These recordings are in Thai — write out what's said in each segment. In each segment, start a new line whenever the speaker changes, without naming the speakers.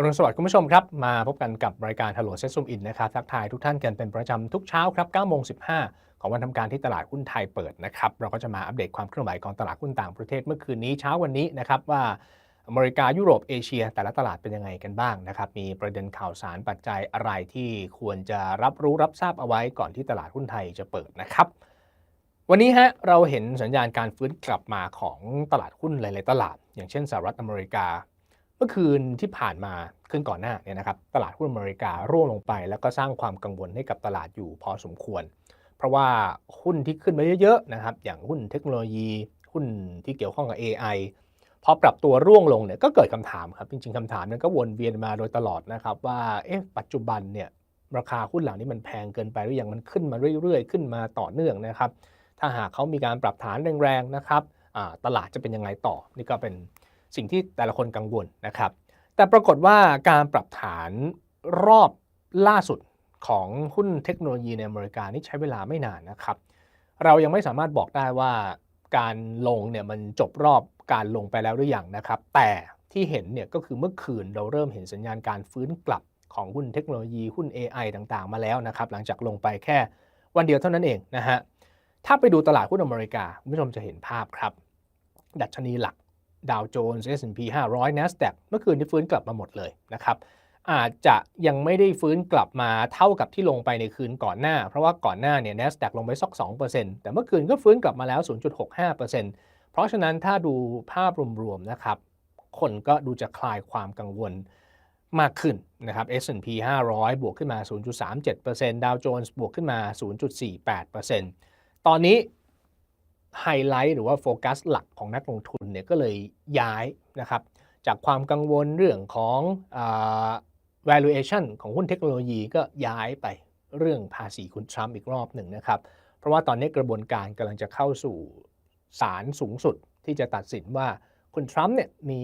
อรุณสวัสดิ์คุณผู้ชมครับ มาพบกันกับรายการ Hello Set Zoom In นะครับทักทายทุกท่านกันเป็นประจำทุกเช้าครับ9โมง15 ของวันทำการที่ตลาดหุ้นไทยเปิดนะครับ เราก็จะมาอัปเดตความเคลื่อนไหวของตลาดหุ้นต่างประเทศเมื่อคืนนี้เช้าวันนี้นะครับว่าอเมริกายุโรปเอเชีย แต่ละตลาดเป็นยังไงกันบ้างนะครับมีประเด็นข่าวสารปัจจัยอะไรที่ควรจะรับรู้รับทราบเอาไว้ก่อนที่ตลาดหุ้นไทยจะเปิดนะครับ วันนี้ฮะเราเห็นสัญญาณการฟื้นกลับมาของตลาดหุ้นหลาย ๆ ตลาด อย่างเช่นสหรัฐอเมริกา เมื่อคืนที่ผ่านมาคืนก่อนหน้าเนี่ยนะครับตลาดหุ้นอเมริการ่วงลงไป แล้วก็สร้างความกังวลให้กับตลาดอยู่พอสมควร เพราะว่าหุ้นที่ขึ้นมาเยอะๆนะครับอย่างหุ้นเทคโนโลยี หุ้นที่เกี่ยวข้องกับ AI พอปรับตัวร่วงลงเนี่ยก็เกิดคำถามครับ จริงๆคำถามนั้นก็วนเวียนมาโดยตลอดนะครับว่าเอ๊ะปัจจุบันเนี่ยราคาหุ้นเหล่านี้มันแพงเกินไปหรือยังมันขึ้นมาเรื่อยๆ ขึ้นมาต่อเนื่องนะครับ ถ้าหากเขามีการปรับฐานแรงๆนะครับตลาดจะเป็นยังไงต่อ นี่ก็เป็น สิ่งที่แต่ละคนกังวลนะครับ แต่ปรากฏว่าการปรับฐานรอบล่าสุดของหุ้นเทคโนโลยีในอเมริกานี่ใช้เวลาไม่นานนะครับ เรายังไม่สามารถบอกได้ว่าการลงเนี่ยมันจบรอบการลงไปแล้วหรือยังนะครับ แต่ที่เห็นเนี่ยก็คือเมื่อคืนเราเริ่มเห็นสัญญาณการฟื้นกลับของหุ้นเทคโนโลยีหุ้น AI ต่างๆ มาแล้วนะครับหลังจากลงไปแค่วันเดียวเท่านั้นเองนะฮะถ้าไปดูตลาดหุ้นอเมริกาคุณผู้ชมจะเห็นภาพครับ ดัชนีหลัก ดาวโจนส์ S&P 500 NASDAQ เมื่อคืนที่ฟื้นกลับมาหมดเลยนะครับ อาจจะยังไม่ได้ฟื้นกลับมาเท่ากับที่ลงไปในคืนก่อนหน้า เพราะว่าก่อนหน้าเนี่ย NASDAQ ลงไปสัก 2%แต่เมื่อคืนก็ฟื้นกลับมาแล้ว 0.65%เพราะฉะนั้นถ้าดูภาพรวมๆนะครับ คนก็ดูจะคลายความกังวลมากขึ้นนะครับ S&P 500 บวกขึ้นมา 0.37%ดาวโจนส์บวกขึ้นมา 0.48%ตอนนี้ ไฮไลท์หรือว่าโฟกัสหลักของนักลงทุนเนี่ยก็เลยย้ายนะครับจากความกังวลเรื่องของ valuation ของหุ้นเทคโนโลยีก็ย้ายไปเรื่องภาษีคุณทรัมป์อีกรอบหนึ่งนะครับ เพราะว่าตอนนี้กระบวนการกำลังจะเข้าสู่ศาลสูงสุดที่จะตัดสินว่าคุณทรัมป์เนี่ยมี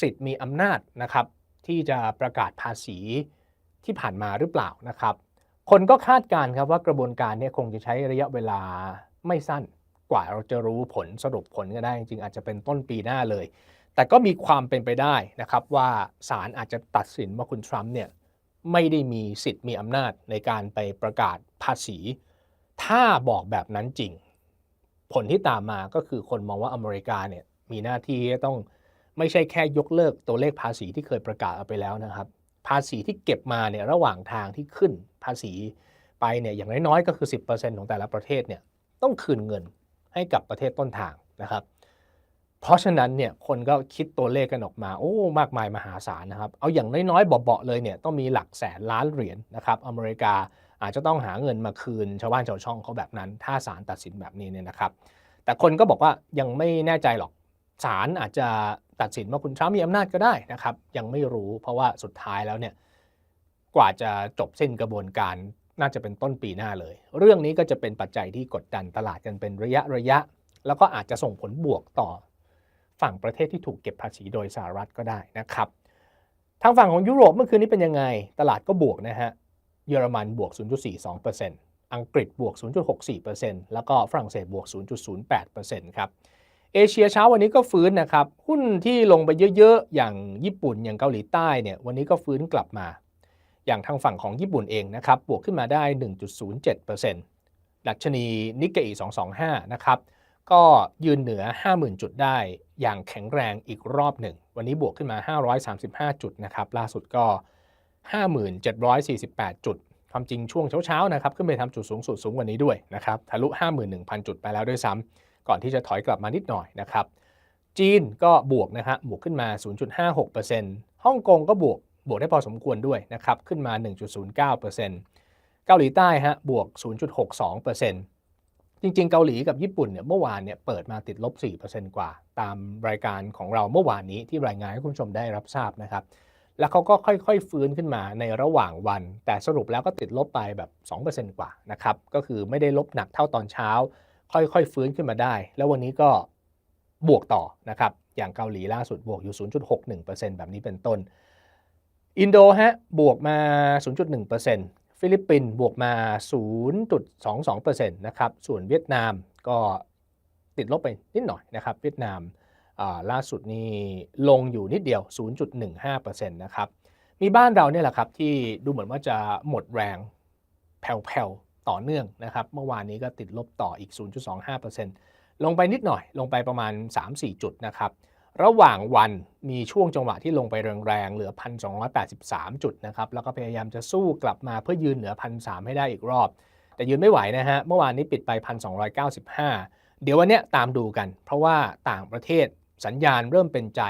สิทธิ์มีอำนาจนะครับที่จะประกาศภาษีที่ผ่านมาหรือเปล่านะครับ คนก็คาดการณ์ครับว่ากระบวนการนี้คงจะใช้ระยะเวลาไม่สั้น กว่าเราจะรู้ผลสรุปผลก็ได้จริงๆอาจจะเป็นต้นปีหน้าเลย แต่ก็มีความเป็นไปได้นะครับว่าศาลอาจจะตัดสินว่าคุณทรัมป์เนี่ยไม่ได้มีสิทธิ์มีอำนาจในการไปประกาศภาษี ถ้าบอกแบบนั้นจริง ผลที่ตามมาก็คือคนมองว่าอเมริกาเนี่ยมีหน้าที่ต้องไม่ใช่แค่ยกเลิกตัวเลขภาษีที่เคยประกาศเอาไปแล้วนะครับ ภาษีที่เก็บมาเนี่ยระหว่างทางที่ขึ้นภาษีไปเนี่ยอย่างน้อยๆก็คือ 10%ของแต่ละประเทศเนี่ยต้องคืนเงิน ให้กับประเทศต้นทางนะครับ เพราะฉะนั้นเนี่ยคนก็คิดตัวเลขกันออกมาโอ้มากมายมหาศาลนะครับ เอาอย่างน้อยๆเบาๆเลยเนี่ยต้องมีหลักแสนล้านเหรียญนนะครับอเมริกาอาจจะต้องหาเงินมาคืนชาวบ้านชาวช่องเขาแบบนั้น ถ้าศาลตัดสินแบบนี้เนี่ยนะครับ แต่คนก็บอกว่ายังไม่แน่ใจหรอกศาลอาจจะตัดสินว่าคุณทรัมป์มีอำนาจก็ได้นะครับ ยังไม่รู้เพราะว่าสุดท้ายแล้วเนี่ยกว่าจะจบสิ้นกระบวนการ น่าจะเป็นต้นปีหน้าเลย เรื่องนี้ก็จะเป็นปัจจัยที่กดดันตลาดกันเป็นระยะระยะ แล้วก็อาจจะส่งผลบวกต่อ ฝั่งประเทศที่ถูกเก็บภาษีโดยสหรัฐก็ได้นะครับทางฝั่งของยุโรปเมื่อคืนนี้เป็นยังไง ตลาดก็บวกนะฮะ เยอรมันบวก 0.42%อังกฤษบวก 0.64%แล้วก็ฝรั่งเศสบวก 0.08%ครับ เอเชียเช้าวันนี้ก็ฟื้นนะครับ หุ้นที่ลงไปเยอะๆ อย่างญี่ปุ่นอย่างเกาหลีใต้เนี่ย วันนี้ก็ฟื้นกลับมา อย่างทางฝั่งของญี่ปุ่นเองนะครับบวกขึ้นมาได้ 1.07%ดัชนีนิกเกอิ225 นะครับก็ยืนเหนือ 50,000 จุดได้อย่างแข็งแรงอีกรอบหนึ่ง วันนี้บวกขึ้นมา 535 จุดนะครับล่าสุดก็ 5748 จุด ความจริงช่วงเช้าๆนะครับขึ้นไปทำจุดสูงสุดสูงกว่านี้ด้วยนะครับทะลุ 51,000 จุดไปแล้วด้วยซ้ำก่อนที่จะถอยกลับมานิดหน่อยนะครับจีนก็บวกนะฮะบวกขึ้นมา 0.56%ฮ่องกงก็บวก บวกได้พอสมควรด้วยนะครับ ขึ้นมา 1.09%เกาหลีใต้ฮะบวก 0.62%จริงๆ เกาหลีกับญี่ปุ่นเนี่ยเมื่อวานเนี่ยเปิดมาติดลบ 4%กว่า ตามรายการของเราเมื่อวานนี้ที่รายงานให้คุณผู้ชมได้รับทราบนะครับ แล้วเขาก็ค่อยๆ ฟื้นขึ้นมาในระหว่างวัน แต่สรุปแล้วก็ติดลบไปแบบ 2%กว่านะครับ ก็คือไม่ได้ลบหนักเท่าตอนเช้า ค่อยๆ ฟื้นขึ้นมาได้ แล้ววันนี้ก็บวกต่อนะครับ อย่างเกาหลีล่าสุดบวกอยู่ 0.61%แบบนี้เป็นต้น อินโดฮะบวกมา 0.1%ฟิลิปปินส์บวกมา 0.22%นะครับส่วนเวียดนามก็ติดลบไปนิดหน่อยนะครับ เวียดนามล่าสุดนี่ลงอยู่นิดเดียว 0.15%นะครับมีบ้านเราเนี่ยแหละครับที่ดูเหมือนว่าจะหมดแรงแผ่วๆ ต่อเนื่องนะครับ เมื่อวานนี้ก็ติดลบต่ออีก 0.25%ลงไปนิดหน่อยลงไปประมาณ 3-4 จุดนะครับ ระหว่างวันมีช่วงจังหวะที่ลงไปแรงๆ เหลือ 1,283 จุดนะครับ แล้วก็พยายามจะสู้กลับมาเพื่อยืนเหนือ 1,300 ให้ได้อีกรอบ แต่ยืนไม่ไหวนะฮะ เมื่อวานนี้ปิดไป 1,295 เดี๋ยววันเนี้ยตามดูกัน เพราะว่าต่างประเทศสัญญาณเริ่มเป็นใจ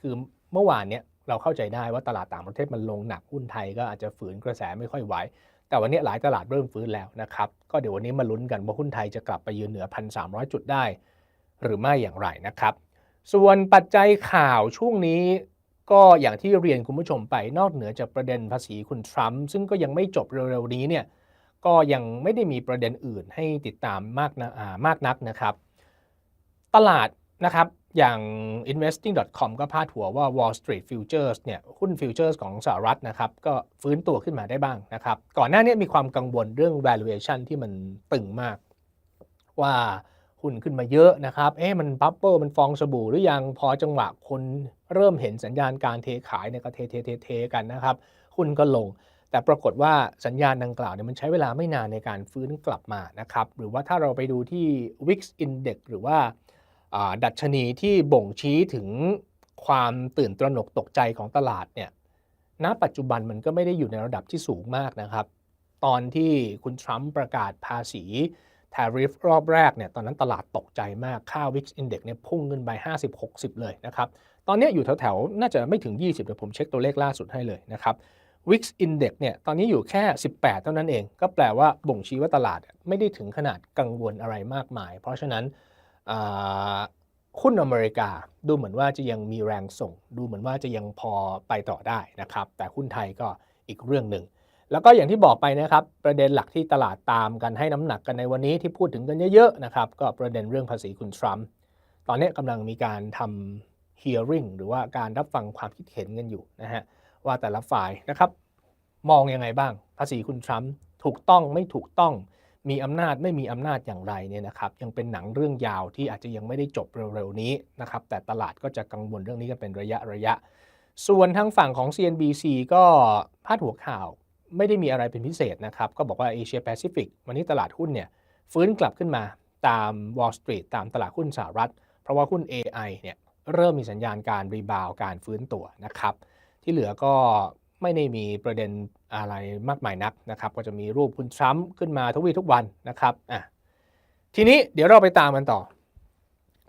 คือเมื่อวานเนี้ยเราเข้าใจได้ว่าตลาดต่างประเทศมันลงหนักหุ้นไทยก็อาจจะฝืนกระแสไม่ค่อยไหว แต่วันนี้หลายตลาดเริ่มฟื้นแล้วนะครับ ก็เดี๋ยววันนี้มาลุ้นกันว่าหุ้นไทยจะกลับไปยืนเหนือ 1,300 จุดได้ หรือไม่อย่างไรนะครับ ส่วนปัจจัยข่าวช่วงนี้ก็อย่างที่เรียนคุณผู้ชมไปนอกเหนือจากประเด็นภาษีคุณทรัมป์ซึ่งก็ยังไม่จบเร็วๆนี้เนี่ยก็ยังไม่ได้มีประเด็นอื่นให้ติดตามมากนะมากนักนะครับ ตลาดนะครับอย่าง investing.com ก็พาดหัวว่า Wall Street Futures เนี่ยหุ้นฟิวเจอร์สของสหรัฐนะครับก็ฟื้นตัวขึ้นมาได้บ้างนะครับ ก่อนหน้านี้มีความกังวลเรื่อง valuation ที่มันตึงมากว่า หุ้นขึ้นมาเยอะนะครับ เอ๊ะมันบับเบิลมันฟองสบู่หรือยังพอจังหวะคนเริ่มเห็นสัญญาณการเทขายเนี่ยก็เทเทเทเทกันนะครับหุ้นก็ลง แต่ปรากฏว่าสัญญาณดังกล่าวเนี่ยมันใช้เวลาไม่นานในการฟื้นกลับมานะครับ หรือว่าถ้าเราไปดูที่ Wix Index หรือว่าดัชนีที่บ่งชี้ถึงความตื่นตระหนกตกใจของตลาดเนี่ย ณ ปัจจุบันมันก็ไม่ได้อยู่ในระดับที่สูงมากนะครับ ตอนที่คุณทรัมป์ประกาศภาษี tariff รอบแรกเนี่ยตอนนั้นตลาดตกใจมากค่า Wix Index เนี่ยพุ่งขึ้นไป 50-60 เลยนะครับตอนนี้อยู่แถวๆ น่าจะไม่ถึง 20เดี๋ยวผมเช็คตัวเลขล่าสุดให้เลยนะครับ Wix Index เนี่ยตอนนี้อยู่แค่ 18 เท่านั้นเอง ก็แปลว่าบ่งชี้ว่าตลาดไม่ได้ถึงขนาดกังวลอะไรมากมาย เพราะฉะนั้นหุ้นอเมริกาดูเหมือนว่าจะยังมีแรงส่ง ดูเหมือนว่าจะยังพอไปต่อได้นะครับ แต่หุ้นไทยก็อีกเรื่องหนึ่ง แล้วก็อย่างที่บอกไปนะครับ ประเด็นหลักที่ตลาดตามกันให้น้ำหนักกันในวันนี้ที่พูดถึงกันเยอะๆนะครับก็ประเด็นเรื่องภาษีคุณทรัมป์ตอนนี้กำลังมีการทำ hearing หรือว่าการรับฟังความคิดเห็นกันอยู่นะฮะว่าแต่ละฝ่ายนะครับ มองยังไงบ้าง ภาษีคุณทรัมป์ถูกต้องไม่ถูกต้องมีอำนาจไม่มีอำนาจอย่างไรเนี่ยนะครับ ยังเป็นหนังเรื่องยาวที่อาจจะยังไม่ได้จบเร็วๆนี้นะครับ แต่ตลาดก็จะกังวลเรื่องนี้กันเป็นระยะระยะ ส่วนทางฝั่งของ CNBC ก็พาดหัวข่าว ไม่ได้มีอะไรเป็นพิเศษนะครับ ก็บอกว่า Asia Pacific วันนี้ตลาดหุ้นเนี่ยฟื้นกลับขึ้นมาตาม Wall Street ตามตลาดหุ้นสหรัฐ เพราะว่าหุ้น AI เนี่ยเริ่มมีสัญญาณการรีบาวการฟื้นตัวนะครับ ที่เหลือก็ไม่ได้มีประเด็นอะไรมากมายนักนะครับ ก็จะมีรูปคุณทรัมป์ขึ้นมาทุกวีทุกวันนะครับอะทีนี้เดี๋ยวเราไปตามกันต่อ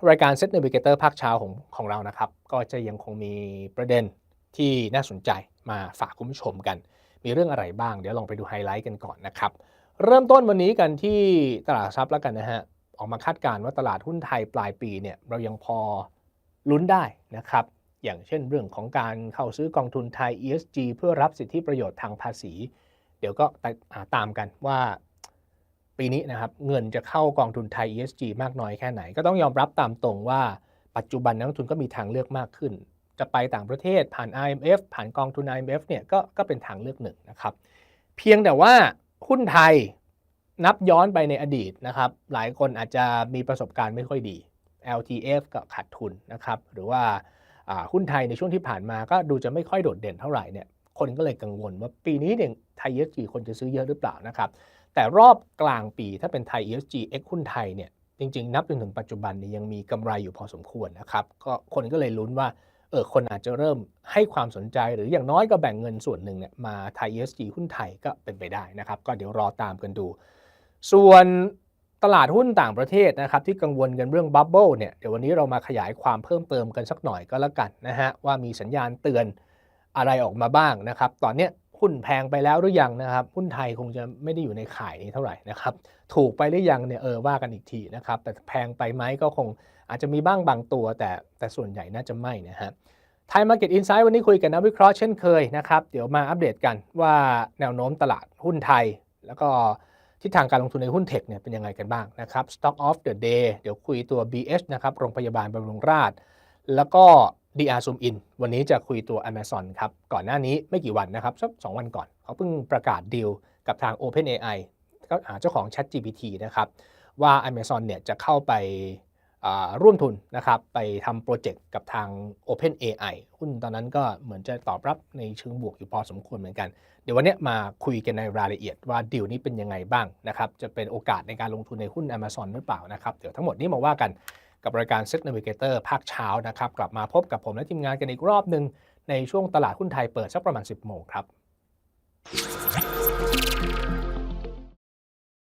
รายการ Set Navigator ภาคเช้าของของเรานะครับ ก็จะยังคงมีประเด็นที่น่าสนใจมาฝากคุณผู้ชมกัน มีเรื่องอะไรบ้าง เดี๋ยวลองไปดูไฮไลท์กันก่อนนะครับ เริ่มต้นวันนี้กันที่ตลาดทรัพย์แล้วกันนะฮะ ออกมาคาดการณ์ว่าตลาดหุ้นไทยปลายปีเนี่ยเรายังพอลุ้นได้นะครับ อย่างเช่นเรื่องของการเข้าซื้อกองทุนไทย ESG เพื่อรับสิทธิประโยชน์ทางภาษี เดี๋ยวก็ตามกันว่าปีนี้นะครับเงินจะเข้ากองทุนไทย ESG มากน้อยแค่ไหน ก็ต้องยอมรับตามตรงว่าปัจจุบันนักลงทุนก็มีทางเลือกมากขึ้น จะไปต่างประเทศผ่าน IMF ผ่านกองทุน IMF เนี่ยก็ก็เป็นทางเลือกหนึ่งนะครับ เพียงแต่ว่าหุ้นไทยนับย้อนไปในอดีตนะครับ หลายคนอาจจะมีประสบการณ์ไม่ค่อยดี LTF ก็ขาดทุนนะครับ หรือว่าหุ้นไทยในช่วงที่ผ่านมาก็ดูจะไม่ค่อยโดดเด่นเท่าไหร่เนี่ยคนก็เลยกังวลว่าปีนี้เนี่ยไทย ESG คนจะซื้อเยอะหรือเปล่านะครับ แต่รอบกลางปีถ้าเป็นไทย ESG X หุ้นไทยเนี่ยจริง ๆ นับจนถึงปัจจุบันเนี่ยยังมีกำไรอยู่พอสมควรนะครับก็คนก็เลยลุ้นว่า เออคนอาจจะเริ่มให้ความสนใจหรืออย่างน้อยก็แบ่งเงินส่วนหนึ่งเนี่ยมาไทย ESG หุ้นไทยก็เป็นไปได้นะครับ ก็เดี๋ยวรอตามกันดู ส่วนตลาดหุ้นต่างประเทศนะครับที่กังวลกันเรื่องบับเบิลเนี่ยเดี๋ยววันนี้เรามาขยายความเพิ่มเติมกันสักหน่อยก็แล้วกันนะฮะว่ามีสัญญาณเตือนอะไรออกมาบ้างนะครับ ตอนเนี้ย หุ้นแพงไปแล้วหรือยังนะครับ หุ้นไทยคงจะไม่ได้อยู่ในข่ายนี้เท่าไหร่นะครับ ถูกไปหรือยังเนี่ยเออว่ากันอีกทีนะครับ แต่แพงไปไหมก็คงอาจจะมีบ้างบางตัว แต่แต่ส่วนใหญ่น่าจะไม่นะฮะไทยมาร์เก็ตอินไซด์วันนี้คุยกันนักวิเคราะห์เช่นเคยนะครับ เดี๋ยวมาอัปเดตกันว่าแนวโน้มตลาดหุ้นไทย แล้วก็ทิศทางการลงทุนในหุ้นเทคเนี่ยเป็นยังไงกันบ้างนะครับ Stock of the day เดี๋ยวคุยตัว BH นะครับโรงพยาบาลบำรุงราษฎร์แล้วก็ DR Zoom In วันนี้จะคุยตัว Amazon ครับ ก่อนหน้านี้ไม่กี่วันนะครับสักสองวันก่อนเขาเพิ่งประกาศดีลกับทาง OpenAI ก็เจ้าของ ChatGPT นะครับว่า Amazon เนี่ยจะเข้าไปร่วมทุนนะครับไปทำโปรเจกต์กับทาง Open AI หุ้นตอนนั้นก็เหมือนจะตอบรับในเชิงบวกอยู่พอสมควรเหมือนกัน เดี๋ยววันนี้มาคุยกันในรายละเอียดว่าดีลนี้เป็นยังไงบ้างนะครับจะเป็นโอกาสในการลงทุนในหุ้น Amazon หรือเปล่านะครับเดี๋ยวทั้งหมดนี้มาว่ากัน กับรายการ Set Navigator ภาคเช้านะครับ กลับมาพบกับผมและทีมงานกันอีกรอบหนึ่งในช่วงตลาดหุ้นไทยเปิดสักประมาณ 10 โมงครับ